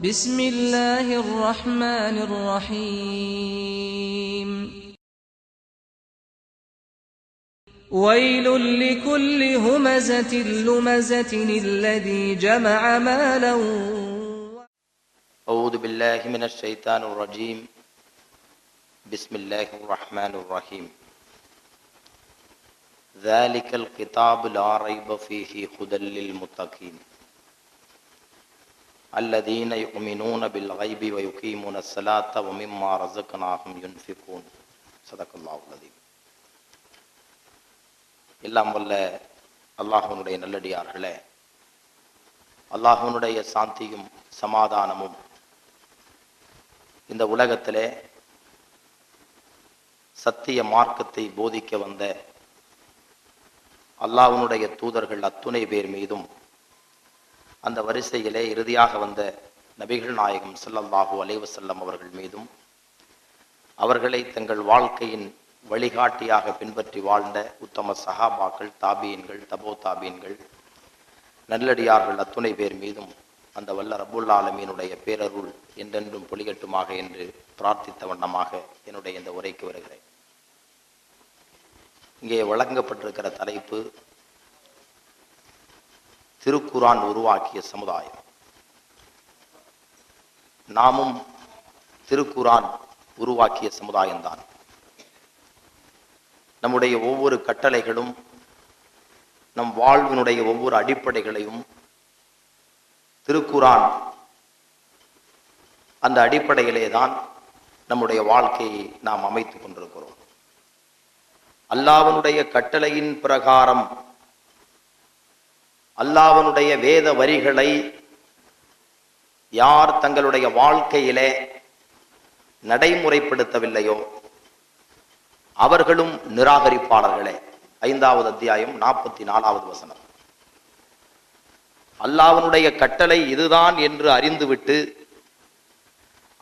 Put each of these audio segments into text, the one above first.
بسم الله الرحمن الرحيم. ويل لكل همزة لمزة الذي جمع مالا أعوذ بالله من الشيطان الرجيم. بسم الله الرحمن الرحيم. ذلك الكتاب لا ريب فيه هدى للمتقين. அல்லதீன யுமினூன bill IP வயுகீமுன சலாத்த ஒமிம்மா ரசக்கனாகும் யுன்ஃபிகூன் சதக்குல்லா உள்ளது எல்லாம் வல்ல அல்லாஹனுடைய நல்லடியார்களே அல்லாஹனுடைய சாந்தியும் சமாதானமும் இந்த உலகத்திலே சத்திய மார்க்கத்தை போதிக்க வந்த அல்லாஹனுடைய தூதர்கள் அத்துணை பேர் மீதும் அந்த வரிசையிலே இறுதியாக வந்த நபிகள் நாயகம் ஸல்லல்லாஹு அலைவசல்லம் அவர்கள் மீதும் அவர்களை தங்கள் வாழ்க்கையின் வழிகாட்டியாக பின்பற்றி வாழ்ந்த உத்தம சஹாபாக்கள் தாபியன்கள் தபோ தாபியன்கள் நல்லடியார்கள் அத்துணை பேர் மீதும் அந்த வல்ல ரப்புல் ஆலமீனுடைய பேரருள் என்றென்றும் பொலிகட்டுமாக என்று பிரார்த்தித்த வண்ணமாக என்னுடைய இந்த உரைக்கு வருகிறேன். இங்கே வழங்கப்பட்டிருக்கிற தலைப்பு திருக்குரான் உருவாக்கிய சமுதாயம். நாமும் திருக்குரான் உருவாக்கிய சமுதாயம்தான். நம்முடைய ஒவ்வொரு கட்டளைகளும் நம் வாழ்வினுடைய ஒவ்வொரு அடிப்படைகளையும் திருக்குரான் அந்த அடிப்படையிலே தான் நம்முடைய வாழ்க்கையை நாம் அமைத்துக் கொண்டிருக்கிறோம். அல்லாவனுடைய கட்டளையின் பிரகாரம் அல்லாவனுடைய வேத வரிகளை யார் தங்களுடைய வாழ்க்கையிலே நடைமுறைப்படுத்தவில்லையோ அவர்களும் நிராகரிப்பாளர்களே. ஐந்தாவது அத்தியாயம் நாற்பத்தி நாலாவது வசனம். அல்லாவனுடைய கட்டளை இதுதான் என்று அறிந்துவிட்டு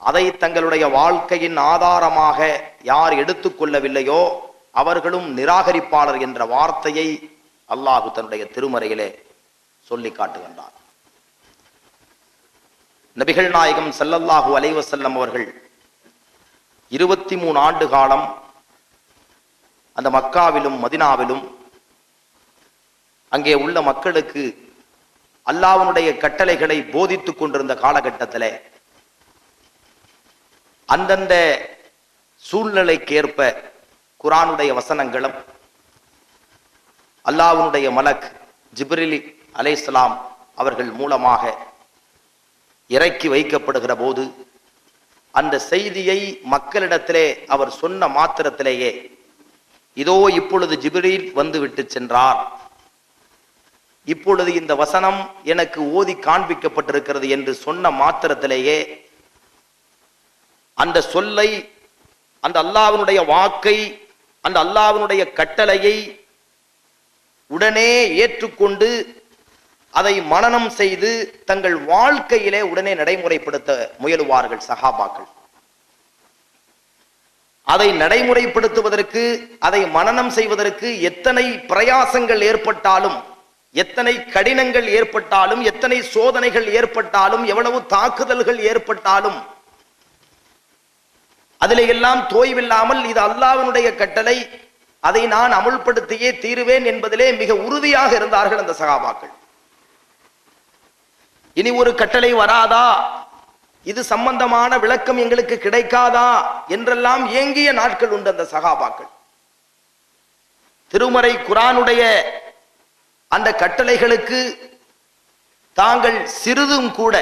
அதை தங்களுடைய வாழ்க்கையின் ஆதாரமாக யார் எடுத்துக்கொள்ளவில்லையோ அவர்களும் நிராகரிப்பாளர் என்ற வார்த்தையை அல்லாஹு தன்னுடைய திருமறையிலே சொல்லி காட்டுகின்றார். நபிகள் நாயகம் ஸல்லல்லாஹு அலைவசல்லம் அவர்கள் இருபத்தி மூணு ஆண்டு காலம் அந்த மக்காவிலும் மதினாவிலும் அங்கே உள்ள மக்களுக்கு அல்லாஹ்வுடைய கட்டளைகளை போதித்துக் கொண்டிருந்த காலகட்டத்தில் அந்தந்த சூழ்நிலைக்கேற்ப குரானுடைய வசனங்களும் அல்லாவுனுடைய மலக் ஜிப்ரிலி அலைஹிஸ்ஸலாம் அவர்கள் மூலமாக இறக்கி வைக்கப்படுகிற போது அந்த செய்தியை மக்களிடத்திலே அவர் சொன்ன மாத்திரத்திலேயே இதோ இப்பொழுது ஜிபிரீல் வந்துவிட்டு சென்றார். இப்பொழுது இந்த வசனம் எனக்கு ஓதி காண்பிக்கப்பட்டிருக்கிறது என்று சொன்ன மாத்திரத்திலேயே அந்த சொல்லை அந்த அல்லாவினுடைய வாக்கை அந்த அல்லாவினுடைய கட்டளையை உடனே ஏற்றுக்கொண்டு அதை மனனம் செய்து தங்கள் வாழ்க்கையிலே உடனே நடைமுறைப்படுத்த முயலுவார்கள் சகாபாக்கள் அதை நடைமுறைப்படுத்துவதற்கு அதை மனனம் செய்வதற்கு எத்தனை பிரயாசங்கள் ஏற்பட்டாலும் எத்தனை கடினங்கள் ஏற்பட்டாலும் எத்தனை சோதனைகள் ஏற்பட்டாலும் எவ்வளவு தாக்குதல்கள் ஏற்பட்டாலும் அதிலே எல்லாம் தோய்வில்லாமல் இது அல்லாவினுடைய கட்டளை அதை நான் அமுல்படுத்தியே தீருவேன் என்பதிலே மிக உறுதியாக இருந்தார்கள் அந்த சகாபாக்கள் இனி ஒரு கட்டளை வராதா? இது சம்பந்தமான விளக்கம் எங்களுக்கு கிடைக்காதா? என்றெல்லாம் ஏங்கிய நாட்கள் உண்டு அந்த சகாபாக்கள். திருமறை குரானுடைய அந்த கட்டளைகளுக்கு தாங்கள் சிறிதும் கூட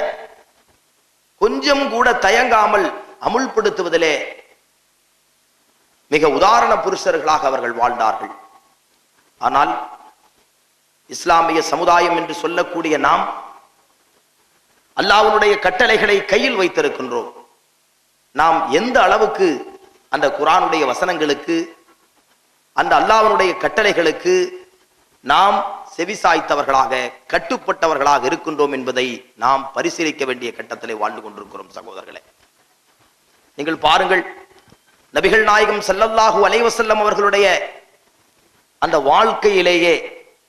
கொஞ்சம் கூட தயங்காமல் அமுல்படுத்துவதிலே மிக உதாரண புருஷர்களாக அவர்கள் வாழ்ந்தார்கள். ஆனால் இஸ்லாமிய சமுதாயம் என்று சொல்லக்கூடிய நாம் அல்லாவுடைய கட்டளைகளை கையில் வைத்திருக்கின்றோம். நாம் எந்த அளவுக்கு அந்த குரானுடைய வசனங்களுக்கு அந்த அல்லாவனுடைய கட்டளைகளுக்கு நாம் செவிசாய்த்தவர்களாக கட்டுப்பட்டவர்களாக இருக்கின்றோம் என்பதை நாம் பரிசீலிக்க வேண்டிய கட்டத்திலே வாழ்ந்து கொண்டிருக்கிறோம் சகோதரர்களே. நீங்கள் பாருங்கள் நபிகள் நாயகம் செல்லல்லாஹு அலைவசல்லம் அவர்களுடைய அந்த வாழ்க்கையிலேயே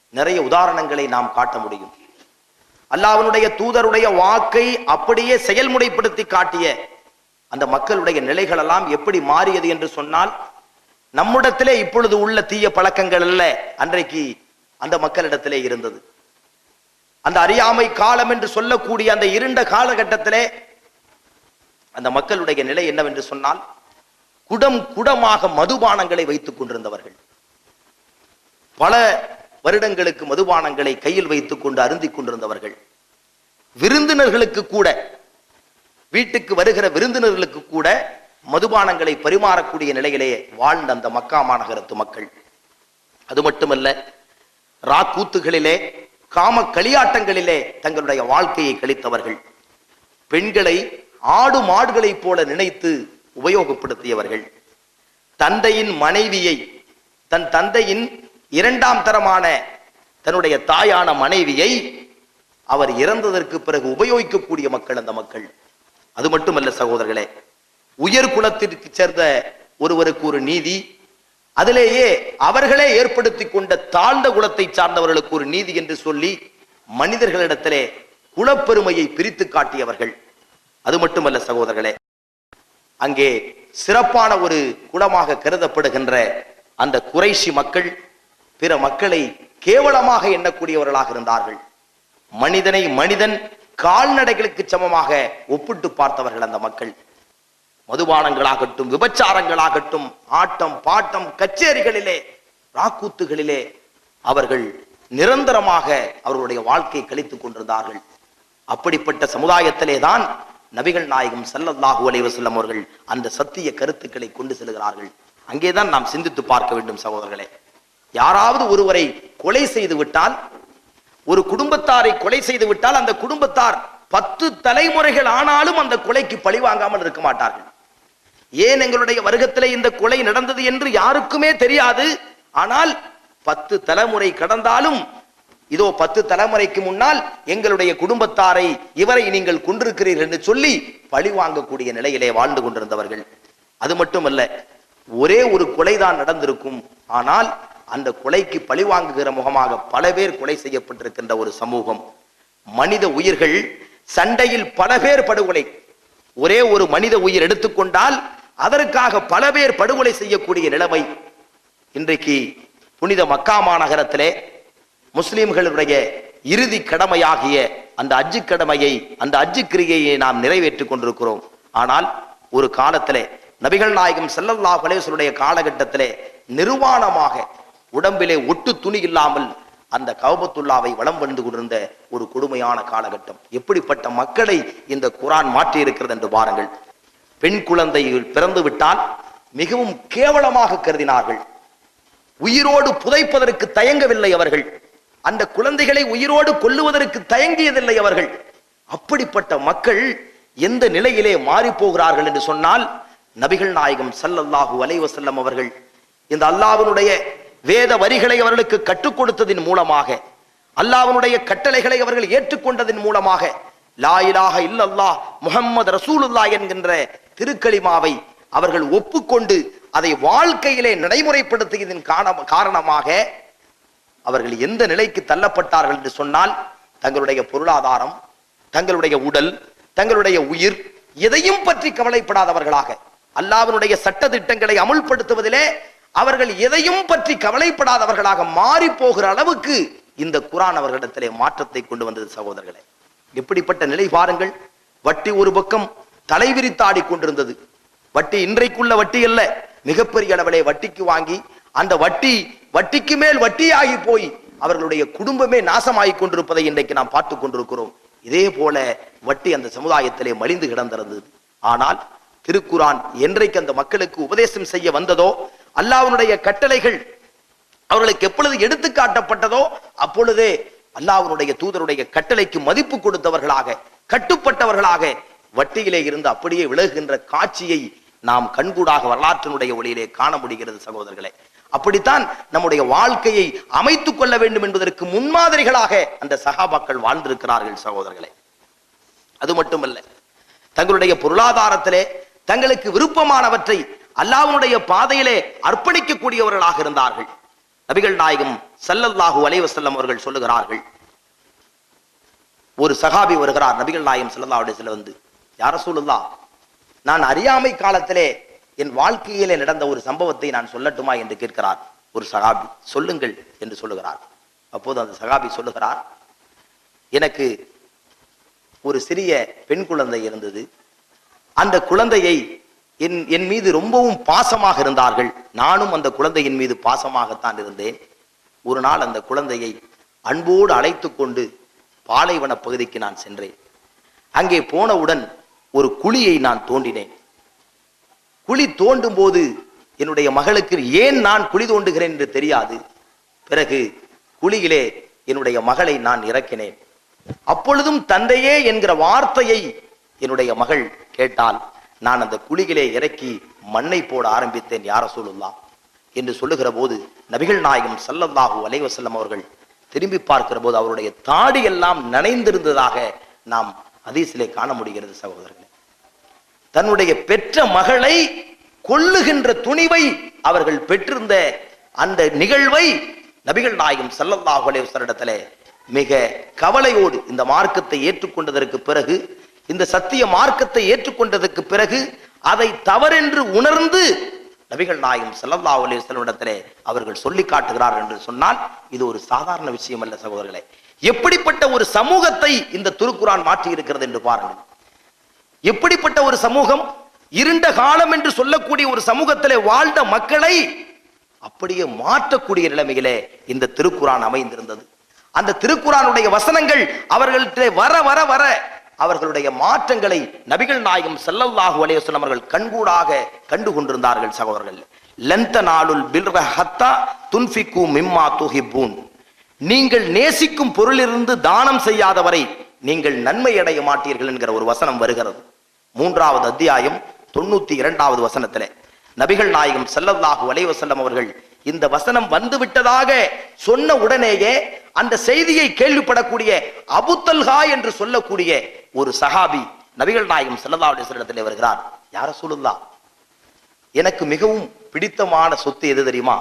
நிறைய உதாரணங்களை நாம் காட்ட முடியும். அல்லாஹ்வினுடைய தூதருடைய வாக்கை அப்படியே செயல்முறைப்படுத்தி காட்டிய அந்த மக்களுடைய நிலைகள் எல்லாம் எப்படி மாறியது என்று சொன்னால் நம்மிடத்திலே இப்பொழுது உள்ள தீய பழக்கங்கள் அல்ல அன்றைக்கு அந்த மக்களிடத்திலே இருந்தது. அந்த அறியாமை காலம் என்று சொல்லக்கூடிய அந்த இருண்ட காலகட்டத்திலே அந்த மக்களுடைய நிலை என்னவென்று சொன்னால் குடம் குடமாக மதுபானங்களை வைத்துக் கொண்டிருந்தவர்கள். பல வருடங்களுக்கு மதுபானங்களை கையில் வைத்துக் கொண்டு அருந்திக் கொண்டிருந்தவர்கள். விருந்தினர்களுக்கு கூட வீட்டுக்கு வருகிற விருந்தினர்களுக்கு கூட மதுபானங்களை பரிமாறக்கூடிய நிலையிலேயே வாழ்ந்த அந்த மக்கா மாநகரத்து மக்கள். அது மட்டுமல்ல ராக்கூத்துகளிலே காம களியாட்டங்களிலே தங்களுடைய வாழ்க்கையை கழித்தவர்கள். பெண்களை ஆடு மாடுகளைப் போல நினைத்து உபயோகப்படுத்தியவர்கள். தந்தையின் மனைவியை தன் தந்தையின் இரண்டாம் தரமான தன்னுடைய தாயான மனைவியை அவர் இறந்ததற்கு பிறகு உபயோகிக்கக்கூடிய மக்கள் அந்த மக்கள். அது மட்டுமல்ல சகோதரர்களே உயர் குலத்திற்கு சேர்ந்த ஒருவருக்கு ஒரு நீதி அதிலேயே அவர்களே ஏற்படுத்தி கொண்ட தாழ்ந்த குலத்தை சார்ந்தவர்களுக்கு ஒரு நீதி என்று சொல்லி மனிதர்களிடத்திலே குலப்பெருமையை பிரித்து காட்டியவர்கள். அது மட்டுமல்ல சகோதரர்களே அங்கே சிறப்பான ஒரு குலமாக கருதப்படுகின்ற அந்த குறைஷி மக்கள் பிற மக்களை கேவலமாக எண்ணக்கூடியவர்களாக இருந்தார்கள். மனிதனை மனிதன் கால்நடைகளுக்கு சமமாக ஒப்பிட்டு பார்த்தவர்கள் அந்த மக்கள். மதுபானங்களாகட்டும் விபச்சாரங்களாகட்டும் ஆட்டம் பாட்டம் கச்சேரிகளிலே ராக்கூத்துகளிலே அவர்கள் நிரந்தரமாக அவர்களுடைய வாழ்க்கை கழித்துக் கொண்டிருந்தார்கள். அப்படிப்பட்ட சமுதாயத்திலே தான் நபிகள் நாயகம் சல்லல்லாஹு அலைவசல்லம் அவர்கள் அந்த சத்திய கருத்துக்களை கொண்டு செல்கிறார்கள். அங்கேதான் நாம் சிந்தித்து பார்க்க வேண்டும் சகோதரர்களே. யாராவது ஒருவரை கொலை செய்து விட்டால் ஒரு குடும்பத்தாரை கொலை செய்து விட்டால் அந்த குடும்பத்தார் பத்து தலைமுறைகள் ஆனாலும் அந்த கொலைக்கு பழி வாங்காமல் இருக்க மாட்டார்கள். ஏன் எங்களுடைய வருகத்திலே இந்த கொலை நடந்தது என்று யாருக்குமே தெரியாது. ஆனால் பத்து தலைமுறை கடந்தாலும் இதோ பத்து தலைமுறைக்கு முன்னால் எங்களுடைய குடும்பத்தாரை இவரை நீங்கள் கொண்டிருக்கிறீர்கள் என்று சொல்லி பழி வாங்கக்கூடிய நிலையிலே வாழ்ந்து கொண்டிருந்தவர்கள். அது மட்டுமல்ல ஒரே ஒரு கொலைதான் நடந்திருக்கும். ஆனால் அந்த கொலைக்கு பழிவாங்குகிற முகமாக பல பேர் கொலை செய்யப்பட்டிருக்கின்ற ஒரு சமூகம். மனித உயிர்கள் சண்டையில் பல பேர் படுகொலை. ஒரே ஒரு மனித உயிர் எடுத்துக்கொண்டால் அதற்காக பல பேர் படுகொலை செய்யக்கூடிய நிலைமை. இன்றைக்கு புனித மக்கா மாநகரத்திலே முஸ்லிம்களுடைய இறுதி கடமையாகிய அந்த அஜ்ஜு கடமையை அந்த அஜ்ஜு கிரியையை நாம் நிறைவேற்றிக் கொண்டிருக்கிறோம். ஆனால் ஒரு காலத்திலே நபிகள் நாயகம் செல்லல்லா அலைஹி காலகட்டத்திலே நிர்வாணமாக உடம்பிலே ஒட்டு துணி இல்லாமல் அந்த கவபத்துல்லாவை வலம் வந்து கொண்டிருந்த ஒரு கொடுமையான காலகட்டம். எப்படிப்பட்ட மக்களை இந்த குரான் மாற்றி இருக்கிறது என்று பாருங்கள். பெண் குழந்தை பிறந்து விட்டால் மிகவும் கேவலமாக கருதினார்கள். உயிரோடு புதைப்பதற்கு தயங்கவில்லை அவர்கள். அந்த குழந்தைகளை உயிரோடு கொல்லுவதற்கு தயங்கியதில்லை அவர்கள். அப்படிப்பட்ட மக்கள் எந்த நிலையிலே மாறி போகிறார்கள் என்று சொன்னால் நபிகள் நாயகம் ஸல்லல்லாஹு அலைவசல்லம் அவர்கள் இந்த அல்லாவினுடைய வேத வரிகளை அவர்களுக்கு கற்றுக் கொடுத்ததின் மூலமாக அல்லாவனுடைய கட்டளைகளை அவர்கள் ஏற்றுக்கொண்டதின் மூலமாக லாயிலாக இல்லல்லா முகம்மது ரசூலுல்லா என்கின்ற திருக்கலிமாவை அவர்கள் ஒப்புக்கொண்டு அதை வாழ்க்கையிலே நடைமுறைப்படுத்தியதன் காரணமாக அவர்கள் எந்த நிலைக்கு தள்ளப்பட்டார்கள் என்று சொன்னால் தங்களுடைய பொருளாதாரம் தங்களுடைய உடல் தங்களுடைய உயிர் எதையும் பற்றி கவலைப்படாதவர்களாக அல்லாவினுடைய சட்ட திட்டங்களை அமுல்படுத்துவதிலே அவர்கள் எதையும் பற்றி கவலைப்படாதவர்களாக மாறி போகிற அளவுக்கு இந்த குரான் அவர்களிடத்திலே மாற்றத்தை கொண்டு வந்தது சகோதரர்களே. எப்படிப்பட்ட நிலை பாருங்கள். வட்டி ஒரு பக்கம் தலைவிரித்தாடி கொண்டிருந்தது. வட்டி இன்றைக்குள்ள வட்டி அல்ல. மிகப்பெரிய அளவிலே வட்டிக்கு வாங்கி அந்த வட்டி வட்டிக்கு மேல் வட்டியாகி போய் அவர்களுடைய குடும்பமே நாசமாகி கொண்டிருப்பதை இன்றைக்கு நாம் பார்த்து கொண்டிருக்கிறோம். இதே போல வட்டி அந்த சமுதாயத்திலே மலிந்து கிடந்திருந்தது. ஆனால் திருக்குரான் என்றைக்கு அந்த மக்களுக்கு உபதேசம் செய்ய வந்ததோ அல்லாஹ்வுடைய கட்டளைகள் அவர்களுக்கு எப்பொழுது எடுத்து காட்டப்பட்டதோ அப்பொழுதே அல்லாஹ்வுடைய தூதருடைய கட்டளைக்கு மதிப்பு கொடுத்தவர்களாக கட்டுப்பட்டவர்களாக வட்டியிலே இருந்து அப்படியே விலகுகின்ற காட்சியை நாம் கண்கூடாக வரலாற்றினுடைய ஒளியிலே காண முடிகிறது சகோதரர்களே. அப்படித்தான் நம்முடைய வாழ்க்கையை அமைத்துக் கொள்ள வேண்டும் என்பதற்கு முன்மாதிரிகளாக அந்த சகாபாக்கள் வாழ்ந்திருக்கிறார்கள் சகோதரர்களே. அது மட்டுமல்ல தங்களுடைய பொருளாதாரத்திலே தங்களுக்கு விருப்பமானவற்றை அல்லாஹனுடைய பாதையிலே அர்ப்பணிக்கக்கூடியவர்களாக இருந்தார்கள். நபிகள் நாயகம் ஸல்லல்லாஹு அலைவசல்லம் அவர்கள் சொல்லுகிறார்கள். ஒரு சகாபி வருகிறார் நபிகள் நாயகம் ஸல்லல்லாஹு அலைஹி வந்து யார சொல்லுல்லா நான் அறியாமை காலத்திலே என் வாழ்க்கையிலே நடந்த ஒரு சம்பவத்தை நான் சொல்லட்டுமா? என்று கேட்கிறார் ஒரு சகாபி சொல்லுங்கள் என்று சொல்லுகிறார். அப்போது அந்த சகாபி சொல்லுகிறார் எனக்கு ஒரு சிறிய பெண் குழந்தை இருந்தது. அந்த குழந்தையை என் என் மீது ரொம்பவும் பாசமாக இருந்தார்கள். நானும் அந்த குழந்தையின் மீது பாசமாகத்தான் இருந்தேன். ஒரு நாள் அந்த குழந்தையை அன்போடு அழைத்து கொண்டு பாலைவன பகுதிக்கு நான் சென்றேன். அங்கே போனவுடன் ஒரு குழியை நான் தோண்டினேன். குழி தோண்டும் போது என்னுடைய மகளுக்கு ஏன் நான் குழி தோண்டுகிறேன் என்று தெரியாது. பிறகு குழியிலே என்னுடைய மகளை நான் இறக்கினேன். அப்பொழுதும் தந்தையே என்கிற வார்த்தையை என்னுடைய மகள் கேட்டாள். நான் அந்த குழிகளை இறக்கி மண்ணை போட ஆரம்பித்தேன் யார சொல்லுல்லா என்று சொல்லுகிற போது நபிகள் நாயகம் சல்லல்லாஹூ அலைவசல்லம் அவர்கள் திரும்பி பார்க்கிற போது அவருடைய தாடி எல்லாம் நனைந்திருந்ததாக நாம் அதீசிலே காண முடிகிறது சகோதரர்களே. தன்னுடைய பெற்ற மகளை கொல்லுகின்ற துணிவை அவர்கள் பெற்றிருந்த அந்த நிகழ்வை நபிகள் நாயகம் ஸல்லல்லாஹு அலைவசரிடத்துல மிக கவலையோடு இந்த மார்க்கத்தை ஏற்றுக்கொண்டதற்கு பிறகு இந்த சத்திய மார்க்கத்தை ஏற்றுக்கொண்டதுக்கு பிறகு அதை தவறென்று உணர்ந்து நபிகள் நாயகம் செல்லல்லா அலி செல்வனிடத்திலே அவர்கள் சொல்லி காட்டுகிறார் என்று சொன்னால் இது ஒரு சாதாரண விஷயம் அல்ல சகோதரர்களே. எப்படிப்பட்ட ஒரு சமூகத்தை இந்த திருக்குரான் மாற்றி இருக்கிறது என்று பாருங்கள். எப்படிப்பட்ட ஒரு சமூகம்? இருண்ட காலம் என்று சொல்லக்கூடிய ஒரு சமூகத்திலே வாழ்ந்த மக்களை அப்படியே மாற்றக்கூடிய நிலைமையிலே இந்த திருக்குறான் அமைந்திருந்தது. அந்த திருக்குறானுடைய வசனங்கள் அவர்களிட வர வர வர அவர்களுடைய மாற்றங்களை நபிகள் நாயகம் செல்லல்லாஹு அலையசன் அவர்கள் கண்கூடாக கண்டு கொண்டிருந்தார்கள் சகோதரர்கள். லெந்த நாளுல் பில்ர ஹத்தா துன்ஃபிகு மிம்மா துஹிபூன் நீங்கள் நேசிக்கும் பொருளிலிருந்து தானம் செய்யாதவரை நீங்கள் நன்மை அடைய மாட்டீர்கள் என்கிற ஒரு வசனம் வருகிறது. மூன்றாவது அத்தியாயம் தொண்ணூத்தி இரண்டாவது வசனத்திலே. நபிகள் நாயகம் செல்லல்லாஹு அலைவசல்லம் அவர்கள் இந்த வசனம் வந்து விட்டதாக சொன்ன உடனேயே அந்த செய்தியை கேள்விப்படக்கூடிய அபுத்தல்ஹா என்று சொல்லக்கூடிய ஒரு சஹாபி நபிகள் நாயகம் ஸல்லல்லாஹு வருகிறார். யார சொல்லுல்லா எனக்கு மிகவும் பிடித்தமான சொத்து எது தெரியுமா?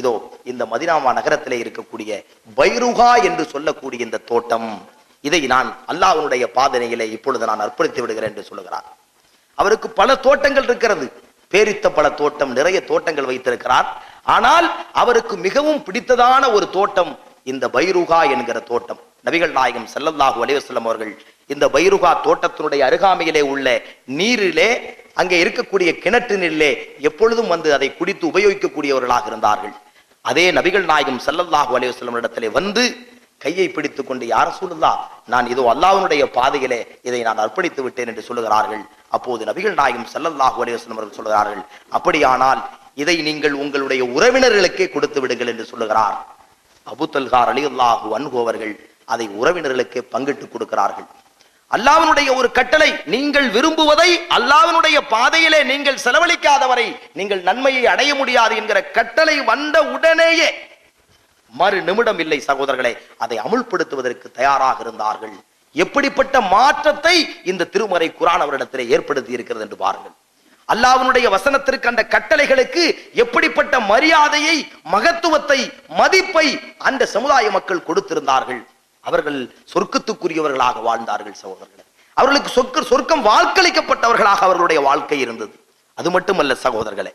இதோ இந்த மதினாமா நகரத்திலே இருக்கக்கூடிய பைருகா என்று சொல்லக்கூடிய இந்த தோட்டம். இதை நான் அல்லாஹனுடைய பாதனையிலே இப்பொழுது நான் அர்ப்பணித்து விடுகிறேன் என்று சொல்லுகிறார். அவருக்கு பல தோட்டங்கள் இருக்கிறது. பேரித்த பல தோட்டம் நிறைய தோட்டங்கள் வைத்திருக்கிறார். ஆனால் அவருக்கு மிகவும் பிடித்ததான ஒரு தோட்டம் இந்த பைருகா என்கிற தோட்டம். நபிகள் நாயகம் செல்லல்லாஹு அலைவசல்லம் அவர்கள் இந்த பைருகா தோட்டத்தினுடைய அருகாமையிலே உள்ள நீரிலே அங்கே இருக்கக்கூடிய கிணற்றினிலே எப்பொழுதும் வந்து அதை குடித்து உபயோகிக்கக்கூடியவர்களாக இருந்தார்கள். அதே நபிகள் நாயகம் செல்லல்லாஹு அலைவசல்லம் இடத்திலே வந்து கையை பிடித்துக் கொண்டு யார சொல்லுதா நான் இதோ அல்லாஹ்வுடைய பாதையிலே இதை நான் அர்ப்பணித்து விட்டேன் என்று சொல்லுகிறார்கள். அப்போது நபிகள் நாயகம் செல்லல்லாஹு அலைவசல்லம் அவர்கள் சொல்லுகிறார்கள் அப்படியானால் இதை நீங்கள் உங்களுடைய உறவினர்களுக்கே கொடுத்து விடுங்கள் என்று சொல்லுகிறார். அபுத்தல்கார் அலியுல்லாஹு அன்ஹு அவர்கள் அதை உறவினர்களுக்கே பங்கிட்டு கொடுக்கிறார்கள். அல்லாவினுடைய ஒரு கட்டளை நீங்கள் விரும்புவதை அல்லாவினுடைய பாதையிலே நீங்கள் செலவழிக்காதவரை நீங்கள் நன்மையை அடைய முடியாது என்கிற கட்டளை வந்த உடனேயே மறு நிமிடம் இல்லை சகோதரர்களே அதை அமுல்படுத்துவதற்கு தயாராக இருந்தார்கள். எப்படிப்பட்ட மாற்றத்தை இந்த திருமறை குரான் அவரிடத்திலே ஏற்படுத்தி இருக்கிறது என்று பாருங்கள். அல்லாவுனுடைய வசனத்திற்கு அந்த கட்டளைகளுக்கு எப்படிப்பட்ட மரியாதையை மகத்துவத்தை மதிப்பை அந்த சமுதாய மக்கள் கொடுத்திருந்தார்கள். அவர்கள் சொர்க்கத்துக்குரியவர்களாக வாழ்ந்தார்கள் சகோதரர்கள். அவர்களுக்கு சொர்க்க சொர்க்கம் வாழ்க்களிக்கப்பட்டவர்களாக அவர்களுடைய வாழ்க்கை இருந்தது. அது மட்டுமல்ல சகோதரர்களே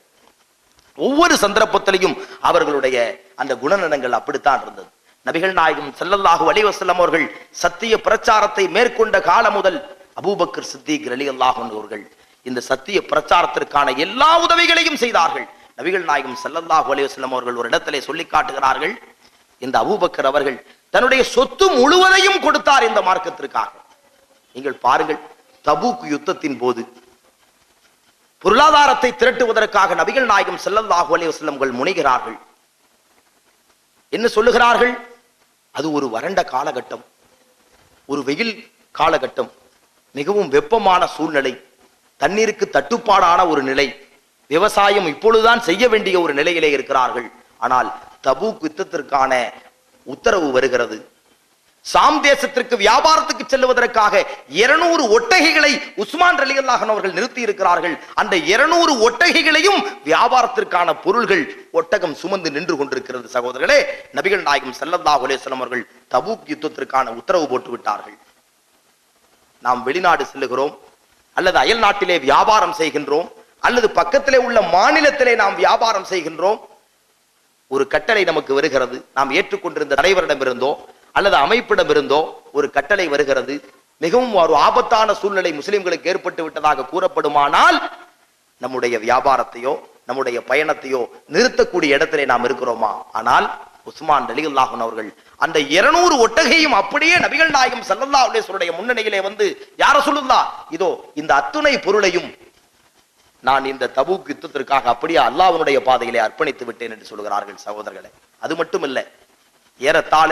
ஒவ்வொரு சந்தர்ப்பத்திலையும் அவர்களுடைய அந்த குணநலங்கள் அப்படித்தான் இருந்தது. நபிகள் நாயகம் செல்லல்லாஹு அலைஹி அவர்கள் சத்திய பிரச்சாரத்தை மேற்கொண்ட காலம் முதல் அபூபக்கர் சித்திக் கிரலி அல்லாஹ் அவர்கள் இந்த சத்திய பிரச்சாரத்திற்கான எல்லா உதவிகளையும் செய்தார்கள். நபிகள் நாயகம் ஸல்லல்லாஹு அலைஹி அவர்கள் ஒரு இடத்திலே சொல்லி காட்டுகிறார்கள். இந்த அபூபக்கர் அவர்கள் தன்னுடைய சொத்து முழுவதையும் கொடுத்தார் இந்த மார்க்கத்திற்காக. நீங்கள் பாருங்கள் தபூக் யுத்தத்தின் போது பொருளாதாரத்தை திரட்டுவதற்காக நபிகள் நாயகம் செல்லல்லாஹு அலைஹி முனைகிறார்கள். என்ன சொல்லுகிறார்கள்? அது ஒரு வறண்ட காலகட்டம். ஒரு வெயில் காலகட்டம். மிகவும் வெப்பமான சூழ்நிலை. தண்ணீருக்கு தட்டுப்பாடான ஒரு நிலை. விவசாயம் இப்பொழுதுதான் செய்ய வேண்டிய ஒரு நிலையிலே இருக்கிறார்கள். ஆனால் தபூக் யுத்தத்திற்கான உத்தரவு வருகிறது. சாம் தேசத்திற்கு வியாபாரத்துக்கு செல்லுவதற்காக இருநூறு ஒட்டகைகளை உஸ்மான் ரலியல்லாஹன் அவர்கள் நிறுத்தி இருக்கிறார்கள் அந்த இருநூறு ஒட்டகைகளையும் வியாபாரத்திற்கான பொருள்கள் ஒட்டகம் சுமந்து நின்று கொண்டிருக்கிறது சகோதரர்களே. நபிகள் நாயகம் ஸல்லல்லாஹு அலைஹி அவர்கள் தபூக் யுத்தத்திற்கான உத்தரவு போட்டு விட்டார்கள் நாம் வெளிநாடு செல்லுகிறோம். அல்லது அயல் நாட்டிலே வியாபாரம் செய்கின்றோம் அல்லது பக்கத்திலே உள்ள மாநிலத்திலே நாம் வியாபாரம் செய்கின்றோம் ஒரு கட்டளை நமக்கு வருகிறது. நாம் ஏற்றுக்கொண்டிருந்த தலைவரிடமிருந்தோ அல்லது அமைப்பிடமிருந்தோ ஒரு கட்டளை வருகிறது. மிகவும் ஒரு ஆபத்தான சூழ்நிலை முஸ்லிம்களுக்கு ஏற்பட்டு விட்டதாக கூறப்படுமானால் நம்முடைய வியாபாரத்தையோ நம்முடைய பயணத்தையோ நிறுத்தக்கூடிய இடத்திலே நாம் இருக்கிறோமா? ஆனால் உஸ்மான் அலிகுல்லாஹன் அவர்கள் அந்த இருநூறு ஒட்டகையும் அப்படியே நபிகள் நாயகம் சல்லல்லா அலிஸ்வருடைய முன்னணியிலே வந்து யார சொல்லுல்லா இதோ இந்த அத்துணை பொருளையும் நான் இந்த தபூக் யுத்தத்திற்காக அப்படியே அல்லாஹ்வுடைய பாதையிலே அர்ப்பணித்து விட்டேன் என்று சொல்கிறார்கள் சகோதரர்களே. அது மட்டுமல்ல ஏறத்தாழ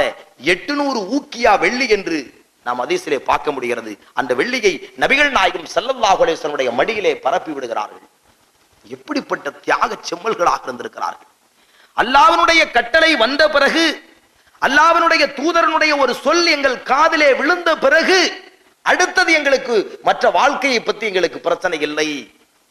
எட்டுநூறு ஊக்கியா வெள்ளி என்று நாம் அதிசிலே பார்க்க முடிகிறது. அந்த வெள்ளியை நபிகள் நாயகம் ஸல்லல்லாஹு மடியிலே பரப்பி விடுகிறார்கள். எப்படிப்பட்ட தியாக செம்மல்களாக இருந்திருக்கிறார்கள். அல்லாஹ்வினுடைய கட்டளை வந்த பிறகு அல்லாவினுடைய தூதரனுடைய ஒரு சொல் எங்கள் காதிலே விழுந்த பிறகு அடுத்தது எங்களுக்கு மற்ற வாழ்க்கையை பத்தி எங்களுக்கு பிரச்சனை இல்லை.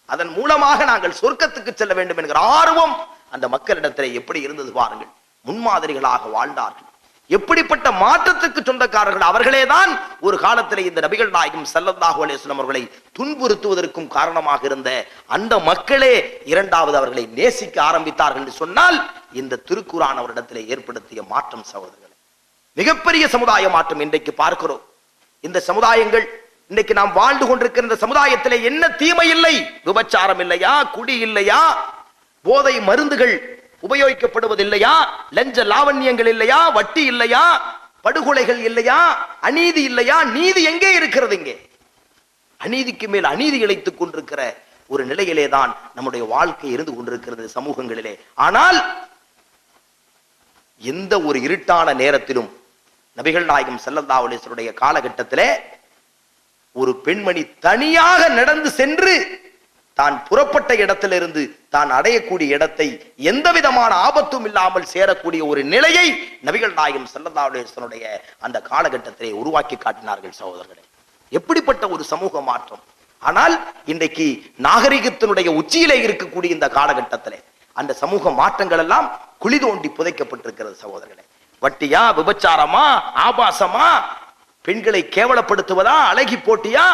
அதன் மூலமாக நாங்கள் சொர்க்கத்துக்கு செல்ல வேண்டும் என்கிற ஆர்வம் அந்த மக்களிடத்திலே எப்படி இருந்தது பாருங்கள். முன்மாதிரிகளாக வாழ்ந்தார்கள். எப்படிப்பட்ட மாற்றத்துக்கு சொந்தக்காரர்கள் அவர்களே தான் ஒரு காலத்திலே இந்த நபிகள் நாயகம் ஸல்லல்லாஹு அலைஹி அவர்களை துன்புறுத்துவதற்கும் காரணமாக இருந்த அந்த மக்களே இரண்டாவது அவர்களை நேசிக்க ஆரம்பித்தார்கள் என்று சொன்னால் இந்த திருக்குறான் அவரிடத்திலே ஏற்படுத்திய மாற்றம் சகோதரர்களே. மிகப்பெரிய சமுதாய மாற்றம் இன்றைக்கு பார்க்கிறோம். இந்த சமுதாயங்கள் இன்னைக்கு நாம் வாழ்ந்து கொண்டிருக்கிற இந்த சமுதாயத்திலே என்ன தீமை இல்லை? விபச்சாரம் இல்லையா? குடி இல்லையா? போதை மருந்துகள் உபயோகிக்கப்படுவதில்லையா? லஞ்ச லாவண்யங்கள் இல்லையா? வட்டி இல்லையா? படுகொலைகள் இல்லையா? அநீதி இல்லையா? நீதி எங்கே இருக்கிறது இங்கே? அநீதிக்கு மேல் அநீதி இழைத்துக் கொண்டிருக்கிற ஒரு நிலையிலே தான் நம்முடைய வாழ்க்கை இருந்து கொண்டிருக்கிறது சமூகங்களிலே. ஆனால் எந்த ஒரு இருட்டான நேரத்திலும் நபிகள் நாயகம் ஸல்லல்லாஹு அலைஹி காலகட்டத்திலே ஒரு பெண்மணி தனியாக நடந்து சென்று தான் புறப்பட்ட இடத்திலிருந்து தான் அடையக்கூடிய இடத்தை எந்த விதமான ஆபத்தும் இல்லாமல் சேரக்கூடிய ஒரு நிலையை நபிகள் நாயகம் ஸல்லல்லாஹு அந்த காலகட்டத்திலே உருவாக்கி காட்டினார்கள் சகோதரர்களே. எப்படிப்பட்ட ஒரு சமூக மாற்றம்? ஆனால் இன்றைக்கு நாகரிகத்தினுடைய உச்சியிலே இருக்கக்கூடிய இந்த காலகட்டத்திலே அந்த சமூக மாற்றங்கள் எல்லாம் குழி தோண்டி புதைக்கப்பட்டிருக்கிறது சகோதரர்களே. வட்டியா விபச்சாரமா ஆபாசமா பெண்களை கேவலப்படுத்துவதா அழகி போட்டியா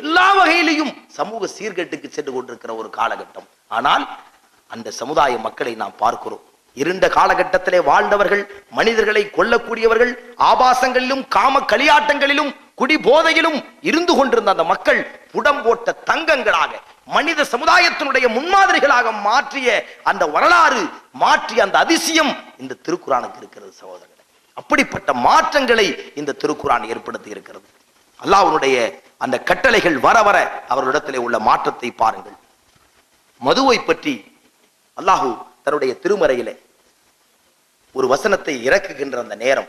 எல்லா வகையிலையும் சமூக சீர்கேட்டுக்கு சென்று கொண்டிருக்கிற ஒரு காலகட்டம். ஆனால் அந்த சமுதாய மக்களை நாம் பார்க்கிறோம். இருண்ட காலகட்டத்திலே வாழ்ந்தவர்கள் மனிதர்களை கொல்லக்கூடியவர்கள் ஆபாசங்களிலும் காம களியாட்டங்களிலும் குடி போதையிலும் இருந்து கொண்டிருந்த அந்த மக்கள் புடம் போட்ட தங்கங்களாக மனித சமுதாயத்தினுடைய முன்மாதிரிகளாக மாற்றிய அந்த வரலாறு மாற்றிய அந்த அதிசயம் இந்த திருக்குறானுக்கு இருக்கிறது சகோதரர்களே. அப்படிப்பட்ட மாற்றங்களை இந்த திருக்குறான் ஏற்படுத்தி இருக்கிறது. அல்லாவுடைய அந்த கட்டளைகள் வர வர அவர்களிடத்திலே உள்ள மாற்றத்தை பாருங்கள். மதுவை பற்றி அல்லாஹு தன்னுடைய திருமறையிலே ஒரு வசனத்தை இறக்குகின்ற அந்த நேரம்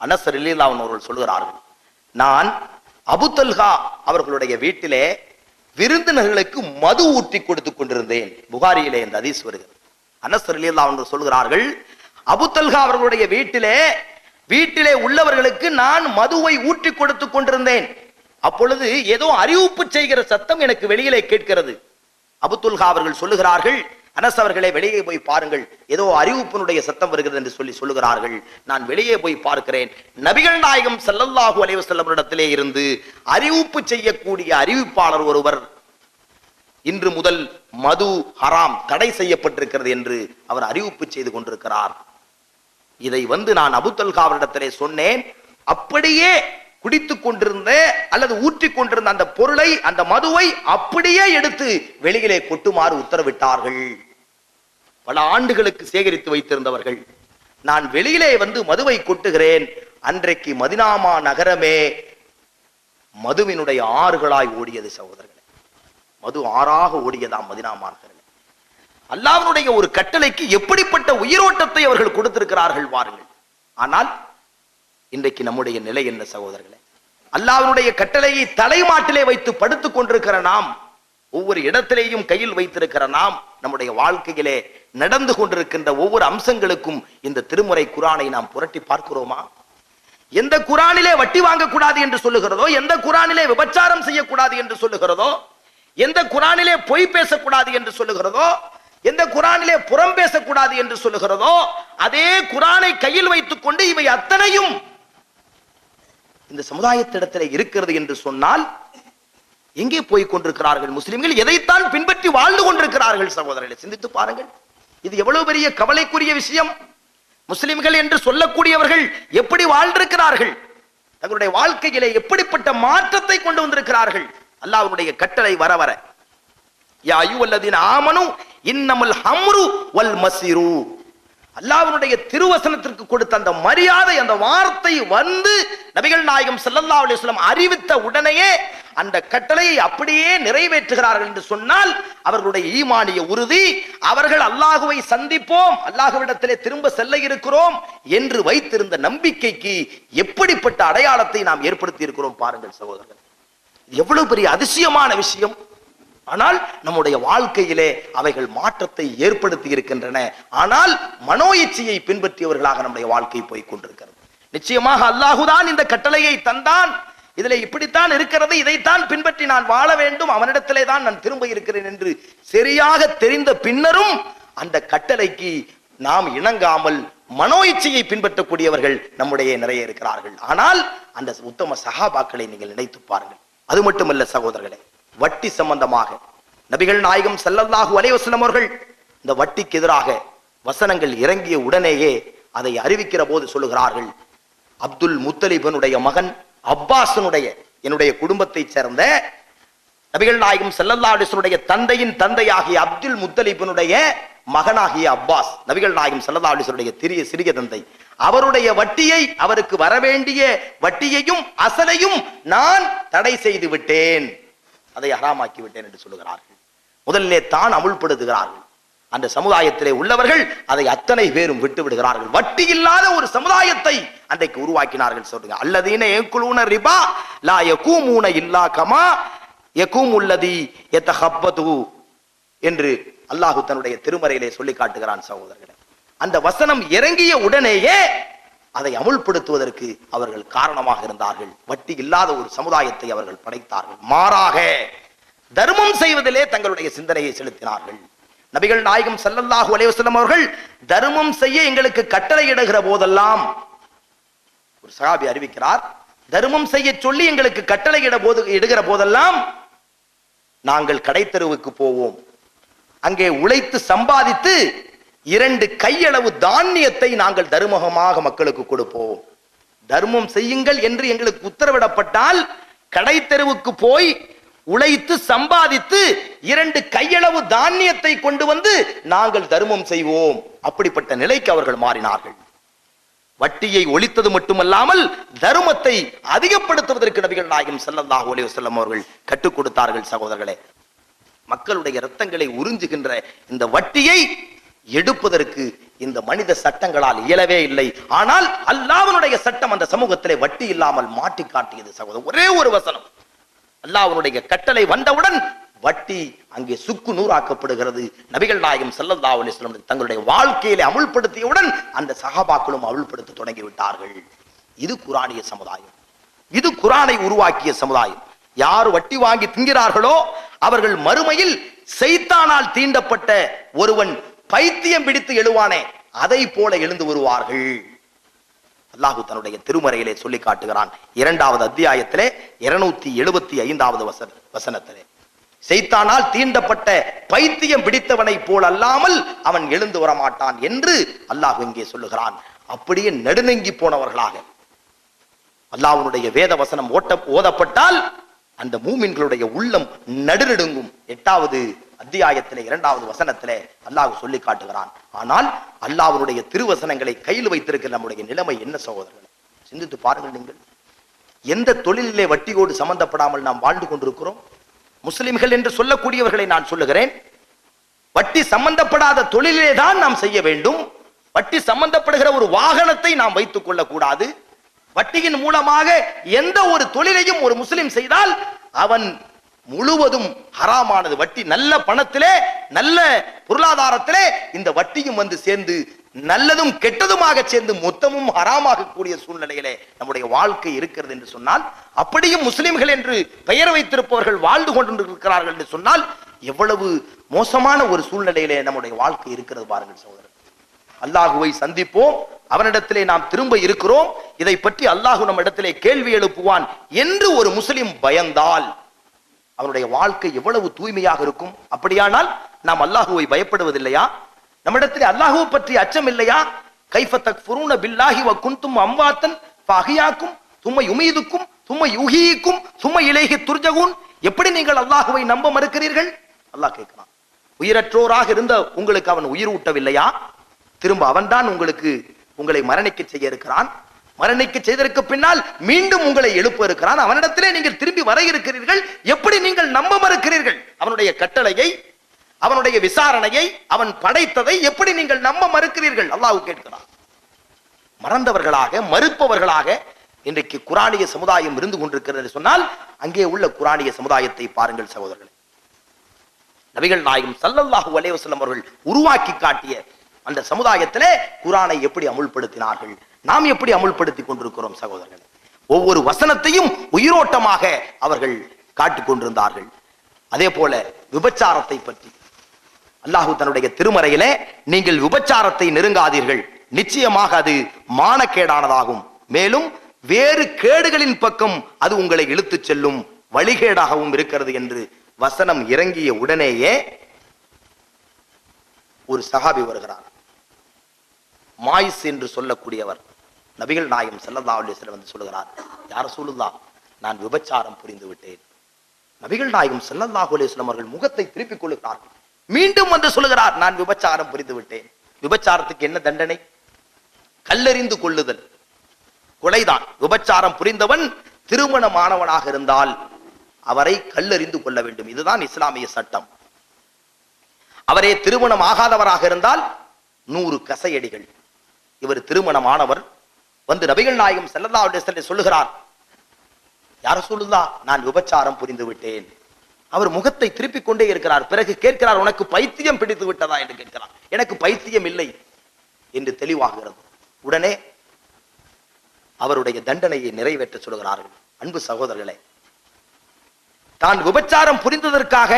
அனசர் இல்லீலாவன் அவர்கள் சொல்கிறார்கள் நான் அபுதல்ஹா அவர்களுடைய வீட்டிலே விருந்தினர்களுக்கு மது ஊற்றி கொடுத்து கொண்டிருந்தேன். புகாரியிலே இந்த அதீஸ் வருகிறது. அனசர் அவர்கள் சொல்கிறார்கள் அபுத்தல்கா அவர்களுடைய வீட்டிலே வீட்டிலே உள்ளவர்களுக்கு நான் மதுவை ஊற்றி கொடுத்து கொண்டிருந்தேன். அப்பொழுது ஏதோ அறிவிப்பு செய்கிற சத்தம் எனக்கு வெளியிலே கேட்கிறது. அபுத்துல்கா அவர்கள் சொல்லுகிறார்கள் அனஸ் அவர்களை வெளியே போய் பாருங்கள். ஏதோ அறிவிப்பினுடைய சத்தம் வருகிறது என்று சொல்லி சொல்லுகிறார்கள். நான் வெளியே போய் பார்க்கிறேன். நபிகள் நாயகம் செல்லல்லாஹு அலைஹி வஸல்லம் இருந்து அறிவிப்பு செய்யக்கூடிய அறிவிப்பாளர் ஒருவர் இன்று முதல் மது ஹராம் தடை செய்யப்பட்டிருக்கிறது என்று அவர் அறிவிப்பு செய்து கொண்டிருக்கிறார். இதை வந்து நான் அபுத்தல்காவரிடத்திலே சொன்னேன். அப்படியே குடித்துக் கொண்டிருந்த அல்லது ஊற்றிக் கொண்டிருந்த அந்த பொருளை அந்த மதுவை அப்படியே எடுத்து வெளியிலே கொட்டுமாறு உத்தரவிட்டார்கள். பல ஆண்டுகளுக்கு சேகரித்து வைத்திருந்தவர்கள். நான் வெளியிலே வந்து மதுவை கொட்டுகிறேன். அன்றைக்கு மதினாமா நகரமே மதுவினுடைய ஆறுகளாய் ஓடியது சகோதரர்களே. மது ஆறாக ஓடியதாம் மதினாமா நகரமே அல்லாவினுடைய ஒரு கட்டளைக்கு எப்படிப்பட்ட உயிரோட்டத்தை அவர்கள் கொடுத்திருக்கிறார்கள் வாருங்கள். ஆனால் இன்றைக்கு நம்முடைய நிலை என்ன சகோதரர்களே? அல்லாவினுடைய கட்டளையை தலைமாட்டிலே வைத்து படுத்துக் கொண்டிருக்கிற நாம் ஒவ்வொரு இடத்திலேயும் கையில் வைத்திருக்கிற நாம் நம்முடைய வாழ்க்கையிலே நடந்து கொண்டிருக்கின்ற ஒவ்வொரு அம்சங்களுக்கும் இந்த திருமுறை குரானை நாம் புரட்டி பார்க்கிறோமா? எந்த குரானிலே வட்டி வாங்கக்கூடாது என்று சொல்லுகிறதோ எந்த குரானிலே விபச்சாரம் செய்யக்கூடாது என்று சொல்லுகிறதோ எந்த குரானிலே பொய் பேசக்கூடாது என்று சொல்லுகிறதோ எந்த குரானிலே புறம் பேசக்கூடாது என்று சொல்லுகிறதோ அதே குரானை கையில் வைத்துக் கொண்டு இவை அத்தனையும் இந்த சமுதாயத்திடத்தில் இருக்கிறது என்று சொன்னால் எங்கே போய் கொண்டிருக்கிறார்கள் முஸ்லிம்கள்? எதைத்தான் பின்பற்றி வாழ்ந்து கொண்டிருக்கிறார்கள் சகோதரர்களை? சிந்தித்து பாருங்கள். இது எவ்வளவு பெரிய கவலைக்குரிய விஷயம். முஸ்லிம்கள் என்று சொல்லக்கூடியவர்கள் எப்படி வாழ்ந்திருக்கிறார்கள்? தங்களுடைய வாழ்க்கையிலே எப்படிப்பட்ட மாற்றத்தை கொண்டு வந்திருக்கிறார்கள்? அல்லாஹ்வுடைய கட்டளை வர வர. யா அய்யுவல்லதீன ஆமனு இன்னமல் ஹம்ரு வல் மசிரு. அல்லாஹ்வுடைய திருவசனத்திற்கு கொடுத்த அந்த மரியாதை அந்த வார்த்தை வந்து நபிகள் நாயகம் ஸல்லல்லாஹு அலைஹி வஸல்லம் அறிவித்த உடனேயே அந்த கட்டளையை அப்படியே நிறைவேற்றுகிறார்கள் என்று சொன்னால் அவர்களுடைய ஈமானிய உறுதி அவர்கள் அல்லாஹுவை சந்திப்போம் அல்லாஹுவிடத்திலே திரும்ப செல்ல இருக்கிறோம் என்று வைத்திருந்த நம்பிக்கைக்கு எப்படிப்பட்ட அடையாளத்தை நாம் ஏற்படுத்தி இருக்கிறோம் பாருங்கள் சகோதரர்கள். எவ்வளவு பெரிய அதிசயமான விஷயம். ஆனால் நம்முடைய வாழ்க்கையிலே அவைகள் மாற்றத்தை ஏற்படுத்தி இருக்கின்றன. ஆனால் மனோ இச்சையை பின்பற்றியவர்களாக நம்முடைய வாழ்க்கை போய் கொண்டிருக்கிறது. நிச்சயமாக அல்லாஹுதான் இந்த கட்டளையை தந்தான். இதுல இப்படித்தான் இருக்கிறது இதைத்தான் பின்பற்றி நான் வாழ வேண்டும் அவனிடத்திலே தான் நான் திரும்ப இருக்கிறேன் என்று சரியாக தெரிந்த பின்னரும் அந்த கட்டளைக்கு நாம் இணங்காமல் மனோ இச்சையை பின்பற்றக்கூடியவர்கள் நம்முடைய நிறைய இருக்கிறார்கள். ஆனால் அந்த உத்தம சகாபாக்களை நீங்கள் நினைத்து பாருங்கள். அது மட்டுமல்ல சகோதரர்களே வட்டி சம்பந்தமாக நபிகள் நாயகம் ஸல்லல்லாஹு அலைவசனம் அவர்கள் இந்த வட்டிக்கு எதிராக வசனங்கள் இறங்கிய உடனேயே அதை அறிவிக்கிற போது சொல்லுகிறார்கள் அப்துல் முத்தலிபனுடைய மகன் அப்பாசனுடைய என்னுடைய குடும்பத்தைச் சேர்ந்த நபிகள் நாயகம் செல்லல்லாடிசனுடைய தந்தையின் தந்தையாகிய அப்துல் முத்தலிபனுடைய மகனாகிய அப்பாஸ் நபிகள் நாயகம் செல்லல்லாடிசனுடைய திரிய சிறிய தந்தை. அவருடைய வட்டியை அவருக்கு வரவேண்டிய வட்டியையும் அசலையும் நான் தடை செய்து விட்டேன். அதை ஹராமாக்கி விட்டேன் என்று சொல்லுகிறார்கள். முதலிலே தான் அமுல்படுத்துகிறார்கள். அந்த சமுதாயத்திலே உள்ளவர்கள் அதை அத்தனை பேரும் விட்டு விடுகிறார்கள். வட்டி இல்லாத ஒரு சமுதாயத்தை அன்றைக்கு உருவாக்கினார்கள் சொல்லுங்க அல்லதீன ஏக்குலூன ரிபா லா யகூமூன இல்லா கமா யகூம் உள்ளதி எத்தஹப்பது என்று அல்லாஹு தன்னுடைய திருமறையிலே சொல்லி காட்டுகிறான் சகோதரர்களே. அந்த வசனம் இறங்கிய உடனேயே அதை அமுல்படுத்துவதற்கு அவர்கள் காரணமாக இருந்தார்கள். வட்டி இல்லாத ஒரு சமுதாயத்தை அவர்கள் படைத்தார்கள். மாறாக தர்மம் செய்வதிலே தங்களுடைய சிந்தனையை செலுத்தினார்கள். நபிகள் நாயகம் சல்லல்லாஹு அலைஹி அவர்கள் தர்மம் செய்ய எங்களுக்கு கட்டளையிடுகிற போதெல்லாம் ஒரு சகாபி அறிவிக்கிறார் தர்மம் செய்ய சொல்லி எங்களுக்கு கட்டளையிட போது இடுகிற போதெல்லாம் நாங்கள் கடைத்தெருவுக்கு போவோம். அங்கே உழைத்து சம்பாதித்து இரண்டு கையளவு தானியத்தை நாங்கள் தருமகமாக மக்களுக்கு கொடுப்போம். தர்மம் செய்யுங்கள் என்று எங்களுக்கு உத்தரவிடப்பட்டால் கடைத்தெருவுக்கு போய் உழைத்து சம்பாதித்து இரண்டு கையளவு தானியத்தை கொண்டு வந்து நாங்கள் தர்மம் செய்வோம். அப்படிப்பட்ட நிலைக்கு அவர்கள் மாறினார்கள். வட்டியை ஒழித்தது மட்டுமல்லாமல் தர்மத்தை அதிகப்படுத்துவதற்கு நபிகள் நாயகம் ஸல்லல்லாஹு அலைஹி வஸல்லம் அவர்கள் கற்றுக் கொடுத்தார்கள் சகோதரர்களே. மக்களுடைய இரத்தங்களை உறிஞ்சுகின்ற இந்த வட்டியை எடுப்பதற்கு இந்த மனித சட்டங்களால் இயலவே இல்லை. ஆனால் அல்லாவனுடைய சட்டம் அந்த சமூகத்திலே வட்டி இல்லாமல் மாட்டி காட்டியது சகோதரர். ஒரே ஒரு வசனம். அல்லாஹ்வினுடைய கட்டளை வந்தவுடன் வட்டி அங்கே சுக்கு நூறாக்கப்படுகிறது. நபிகள் நாயகம் ஸல்லல்லாஹு அலிஸ்லம் தங்களுடைய வாழ்க்கையில அமுல்படுத்தியவுடன் அந்த சகாபாக்களும் அமுல்படுத்த தொடங்கி விட்டார்கள் இது குரானிய சமுதாயம். இது குரானை உருவாக்கிய சமுதாயம். யார் வட்டி வாங்கி திங்கிறார்களோ அவர்கள் மறுமையில் செய்தானால் தீண்டப்பட்ட ஒருவன் பைத்தியம் பிடித்து எழுவானே அதை போல எழுந்து வருவார்கள். அல்லாஹு தன்னுடைய திருமறையிலே சொல்லி காட்டுகிறான். இரண்டாவது அத்தியாயத்திலே இருநூத்தி எழுபத்தி ஐந்தாவது வசன வசனத்திலே. செய்தானால் தீண்டப்பட்ட பைத்தியம் பிடித்தவனை போல் அல்லாமல் அவன் எழுந்து வரமாட்டான் என்று அல்லாஹ் இங்கே சொல்லுகிறான். அப்படியே நடுநங்கி போனவர்களாக. அல்லாஹனுடைய வேத வசனம் ஓட்ட ஓதப்பட்டால் அந்த மூமின்களுடைய உள்ளம் நடுநடுங்கும். எட்டாவது அத்தியாயத்திலே இரண்டாவது வசனத்திலே அல்லாஹ் சொல்லி காட்டுகிறான். ஆனால் அல்லாஹருடைய திருவசனங்களை கையில் வைத்திருக்கிற நம்முடைய நிலைமை என்ன சகோதரர்கள்? சிந்தித்து பாருங்கள் நீங்கள். எந்த தொழிலிலே வட்டியோடு சம்பந்தப்படாமல் நாம் வாழ்ந்து கொண்டிருக்கிறோம்? முஸ்லிம்கள் என்று சொல்லக்கூடியவர்களை நான் சொல்லுகிறேன். வட்டி சம்பந்தப்படாத தொழிலே தான் நாம் செய்ய வேண்டும். வட்டி சம்பந்தப்படுகிற ஒரு வாகனத்தை நாம் வைத்துக் கொள்ளக்கூடாது. வட்டியின் மூலமாக எந்த ஒரு தொழிலையும் ஒரு முஸ்லிம் செய்தால் அவன் முழுவதும் ஹராமானது. வட்டி நல்ல பணத்திலே நல்ல பொருளாதாரத்திலே இந்த வட்டியும் வந்து சேர்ந்து நல்லதும் கெட்டதுமாக சேர்ந்து மொத்தமும் ஹராமாக கூடிய சூழ்நிலையிலே நம்முடைய வாழ்க்கை இருக்கிறது என்று சொன்னால் அப்படியும் முஸ்லிம்கள் என்று பெயர் வைத்திருப்பவர்கள் வாழ்ந்து கொண்டிருக்கிறார்கள் என்று சொன்னால் எவ்வளவு மோசமான ஒரு சூழ்நிலையிலே நம்முடைய வாழ்க்கை இருக்கிறது பாருங்கள் சகோதரர். அல்லாஹுவை சந்திப்போம் அவனிடத்திலே நாம் திரும்ப இருக்கிறோம். இதை பற்றி அல்லாஹு நம்ம இடத்திலே கேள்வி எழுப்புவான் என்று ஒரு முஸ்லிம் பயந்தால் அவனுடைய வாழ்க்கை எவ்வளவு தூய்மையாக இருக்கும்? அப்படியானால் நாம் அல்லாஹுவை பயப்படுவதில்லையா? நம்மிடத்தில் அல்லாஹுவை பற்றி அச்சம் இல்லையா கைஃப தக்ஃபுரூன பில்லாஹி வ குந்தும் அம்வாத்தன் ஃபஅஹியாக்கும் தும்ம உமீதுக்கும் தும்ம யுகிக்கும் தும்ம இலேகி துர்ஜகுன். எப்படி நீங்கள் அல்லாஹுவை நம்ப மறுக்கிறீர்கள்? அல்லாஹ் கேட்கிறான். உயிரற்றோராக இருந்த உங்களுக்கு அவன் உயிர் ஊட்டவில்லையா திரும்ப அவன்தான் உங்களுக்கு உங்களை மரணிக்க செய்ய இருக்கிறான். மரணிக்க செய்ததற்கு பின்னால் மீண்டும் உங்களை எழுப்ப இருக்கிறான் அவனிடத்திலே நீங்கள் திரும்பி வர இருக்கிறீர்கள். எப்படி நீங்கள் நம்ப மறுக்கிறீர்கள்? அவனுடைய கட்டளையை அவனுடைய விசாரணையை அவன் படைத்ததை எப்படி நீங்கள் நம்ப மறுக்கிறீர்கள்? அல்லாஹ் கேட்கிறான். மறந்தவர்களாக மறுப்பவர்களாக இன்றைக்கு குரானிய சமுதாயம் இருந்து கொண்டிருக்கிறது சொன்னால் அங்கே உள்ள குரானிய சமுதாயத்தை பாருங்கள் சகோதரர்கள். நபிகள் நாயகம் சல்லல்லாஹு அலைஹி அவர்கள் உருவாக்கி காட்டிய அந்த சமுதாயத்திலே குரானை எப்படி அமுல்படுத்தினார்கள்? நாம் எப்படி அமுல்படுத்தி கொண்டிருக்கிறோம் சகோதரர்கள்? ஒவ்வொரு வசனத்தையும் உயிரோட்டமாக அவர்கள் காட்டிக் கொண்டிருந்தார்கள். அதே போல விபச்சாரத்தை பற்றி. அல்லாஹு தன்னுடைய திருமறையிலே நீங்கள் விபச்சாரத்தை நெருங்காதீர்கள். நிச்சயமாக அது மானக்கேடானதாகும். மேலும் வேறு கேடுகளின் பக்கம் அது உங்களை இழுத்துச் செல்லும் வழிகேடாகவும் இருக்கிறது என்று வசனம் இறங்கிய உடனேயே ஒரு சகாபி வருகிறார். மாயிஸ் என்று சொல்லக்கூடியவர். நபிகள் நாயம் செல்லல்லா அலைஹி வந்து சொல்லுகிறார் யார் சொல்லுதா நான் விபச்சாரம் புரிந்து விட்டேன். நபிகள் நாயகம் ஸல்லல்லாஹு அலைஹி அவர்கள் முகத்தை திருப்பிக் கொள்ளுகிறார்கள். மீண்டும் வந்து சொல்லுகிறார் நான் விபச்சாரம் புரிந்து விட்டேன். விபச்சாரத்துக்கு என்ன தண்டனை? கல்லறிந்து கொள்ளுதல். கொலைதான். விபச்சாரம் புரிந்தவன் திருமணமானவனாக இருந்தால் அவரை கல்லறிந்து கொள்ள வேண்டும். இதுதான் இஸ்லாமிய சட்டம். அவரே திருமணம் ஆகாதவராக இருந்தால் நூறு கசையடிகள். இவர் திருமணமானவர் வந்து நபிகள் நாயகம் ஸல்லல்லாஹு அலைஹி சொல்லுகிறார். யார சொல்லுதா நான் விபச்சாரம் புரிந்து விட்டேன். அவர் முகத்தை திருப்பிக் கொண்டே இருக்கிறார். பிறகு கேட்கிறார் உனக்கு பைத்தியம் பிடித்து விட்டதா? என்று கேட்கிறார். எனக்கு பைத்தியம் இல்லை என்று தெளிவாகிறது. உடனே அவருடைய தண்டனையை நிறைவேற்ற சொல்கிறார்கள் அன்பு சகோதரர்களே தான் விபச்சாரம் புரிந்ததற்காக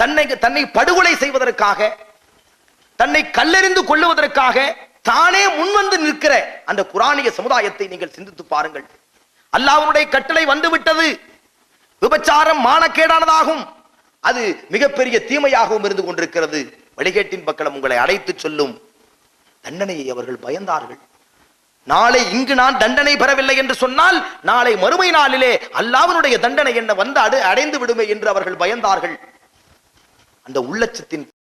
தன்னை தன்னை படுகொலை செய்வதற்காக தன்னை கல்லெறிந்து கொள்ளுவதற்காக தானே முன்வந்து நிற்கிற அந்த குரானிய சமுதாயத்தை நீங்கள் சிந்தித்து பாருங்கள். அல்லாவுடைய கட்டளை வந்துவிட்டது. விபச்சாரம் மானக்கேடானதாகும். அது மிகப்பெரிய தீமையாகவும் இருந்து கொண்டிருக்கிறது. வழிகேட்டின் பக்கம் உங்களை அழைத்துச் சொல்லும். தண்டனையை அவர்கள் பயந்தார்கள். நாளை இங்கு நான் தண்டனை பெறவில்லை என்று சொன்னால் நாளை மறுமை நாளிலே அல்லாவனுடைய தண்டனை என்ன வந்து அடு அடைந்து விடுமே என்று அவர்கள் பயந்தார்கள். அந்த உள்ளச்சத்தின்